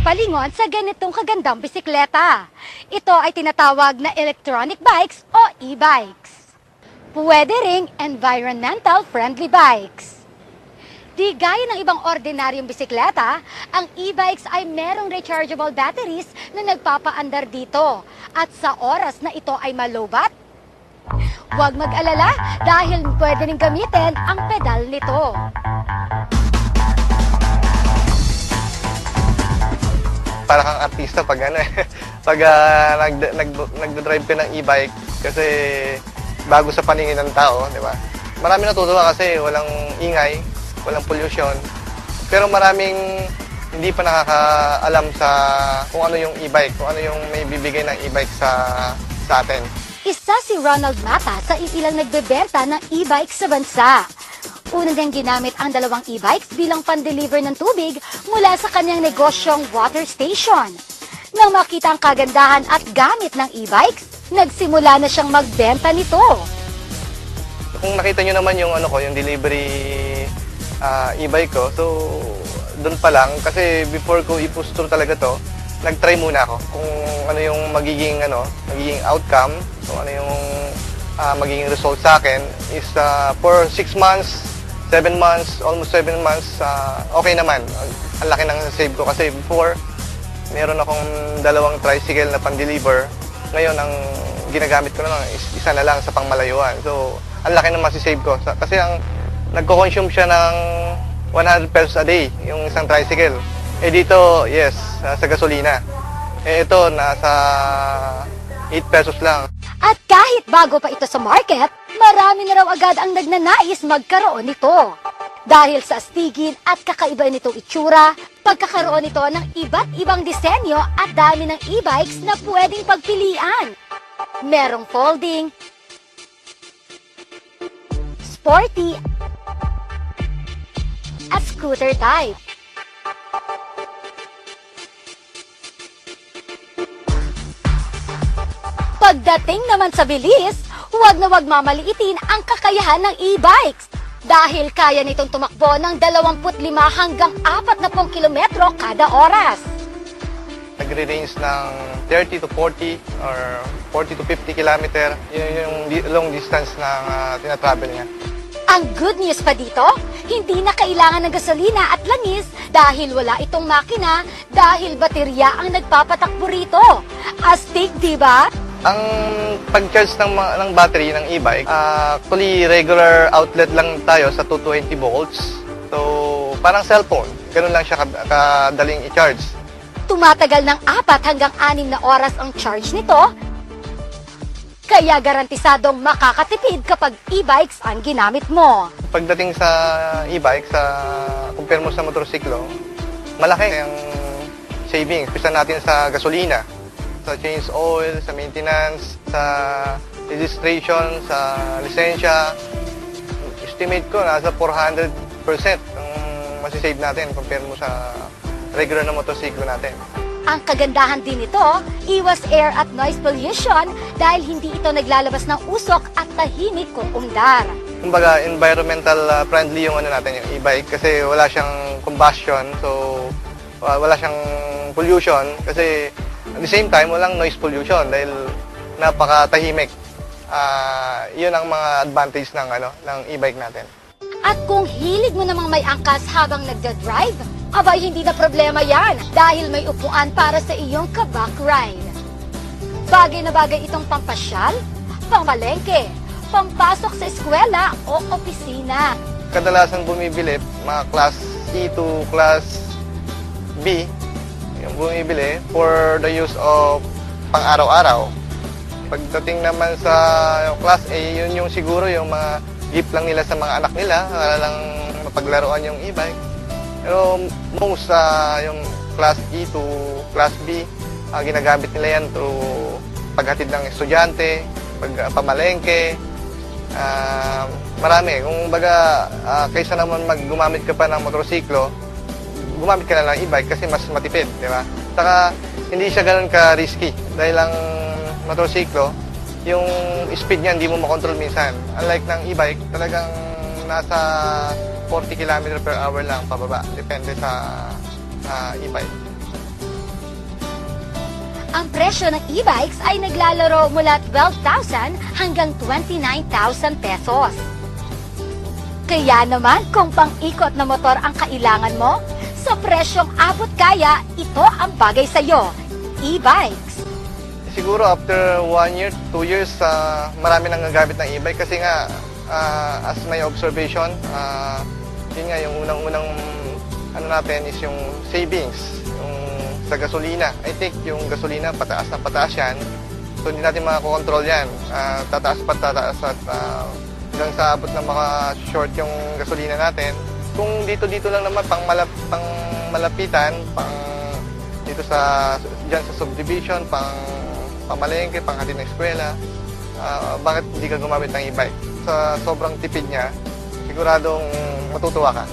malingon sa ganitong kagandang bisikleta. Ito ay tinatawag na electronic bikes o e-bikes. Pwede ring environmental friendly bikes. Di gaya ng ibang ordinaryong bisikleta, ang e-bikes ay merong rechargeable batteries na nagpapaandar dito. At sa oras na ito ay malobat, huwag mag-alala dahil pwede rin gamitin ang pedal nito. Para kang artista pag ano eh. pag ah, nag, nag, nagdadrive ka ng e-bike kasi bago sa paningin ng tao, di ba? Marami natutuwa kasi walang ingay, walang pollution. Pero maraming hindi pa nakakaalam sa kung ano yung e-bike, kung ano yung may bibigay ng e-bike sa sa atin. Isa si Ronald Mata sa ilang nagbebenta ng e-bike sa bansa. Unang niyang ginamit ang dalawang e-bikes bilang pan-deliver ng tubig mula sa kanyang negosyong water station. Nang makita ang kagandahan at gamit ng e-bikes, nagsimula na siyang magbenta nito. Kung nakita nyo naman yung ano ko, yung delivery ah, e-bike ko, so doon pa lang kasi before ko i-push talaga to, nag-try muna ako kung ano yung magiging ano, magiging outcome, kung ano yung ah, magiging result sa akin is ah, for 6 months, 7 months, almost 7 months, ah, okay naman. Ang, laki ng save ko kasi before meron akong dalawang tricycle na pan-deliver. Ngayon, ang ginagamit ko na lang is isa na lang sa pangmalayuan. So, ang laki ng masisave ko. Kasi ang nagko-consume siya ng 100 pesos a day, yung isang tricycle. Eh dito, yes, sa gasolina. Eh ito, nasa 8 pesos lang. At kahit bago pa ito sa market, marami na raw agad ang nagnanais magkaroon nito. Dahil sa astigin at kakaiba nitong itsura, pagkakaroon nito ng iba't ibang disenyo at dami ng e-bikes na pwedeng pagpilian. Merong folding, sporty, at scooter type. Pagdating naman sa bilis, huwag na huwag mamaliitin ang kakayahan ng e-bikes dahil kaya nitong tumakbo ng 25 hanggang 40 kilometro kada oras. Nagre-range ng 30 to 40 or 40 to 50 kilometer. Yun yung long distance na uh, tinatravel niya. Ang good news pa dito, hindi na kailangan ng gasolina at langis dahil wala itong makina dahil baterya ang nagpapatakbo rito. Astig, di ba? Ang pag-charge ng, ng battery ng e-bike, ah, actually regular outlet lang tayo sa 220 volts. So, parang cellphone. Ganun lang siya kad- kadaling i-charge. Tumatagal ng apat hanggang anim na oras ang charge nito. Kaya garantisadong makakatipid kapag e-bikes ang ginamit mo. Pagdating sa e-bike, sa compare mo sa motorsiklo, malaki ang savings. Pisa natin sa gasolina, sa change oil, sa maintenance, sa registration, sa lisensya. Estimate ko, nasa 400% ang masisave natin compare mo sa regular na motorsiklo natin. Ang kagandahan din nito, iwas air at noise pollution dahil hindi ito naglalabas ng usok at tahimik kung undar. Kumbaga, environmental uh, friendly yung ano natin, yung e-bike kasi wala siyang combustion, so wa- wala siyang pollution kasi at the same time, walang noise pollution dahil napakatahimik. Ah, yun ang mga advantage ng ano ng e-bike natin. At kung hilig mo namang may angkas habang nagda-drive, abay hindi na problema yan dahil may upuan para sa iyong kabak ride. Bagay na bagay itong pampasyal, pamalengke, pampasok sa eskwela o opisina. Kadalasan bumibili mga class E to class B yung bumibili for the use of pang-araw-araw. Pagdating naman sa class A, yun yung siguro yung mga gift lang nila sa mga anak nila para lang mapaglaruan yung e-bike. Pero most sa yung class E to class B, ah, ginagamit nila yan to paghatid ng estudyante, pag pamalengke, Ah, marami. Kung baga, ah, kaysa naman mag gumamit ka pa ng motorsiklo, gumamit ka na ng e-bike kasi mas matipid, di ba? Saka, hindi siya ganun ka-risky. Dahil ang motorsiklo, yung speed niya hindi mo makontrol minsan. Unlike ng e-bike, talagang nasa 40 km per hour lang pababa. Depende sa ah, e-bike. Ang presyo ng e-bikes ay naglalaro mula 12,000 hanggang 29,000 pesos. Kaya naman, kung pang-ikot na motor ang kailangan mo, sa presyong abot kaya, ito ang bagay sa'yo. E-bikes. Siguro after one year, two years, ah, marami nang gagamit ng e-bike kasi nga, ah, as my observation, ah, yun nga, yung unang-unang ano natin is yung savings, yung sa gasolina. I think yung gasolina, pataas na pataas yan. So hindi natin makakontrol yan. Ah, tataas pa tataas at ah, hanggang sa abot na maka-short yung gasolina natin. Kung dito-dito lang naman, pang, malap, pang malapitan, pang dito sa diyan sa subdivision pang pamalengke, pang hatid ng eskwela. ah, bakit hindi ka gumamit ng e-bike? Sa sobrang tipid niya, siguradong matutuwa ka.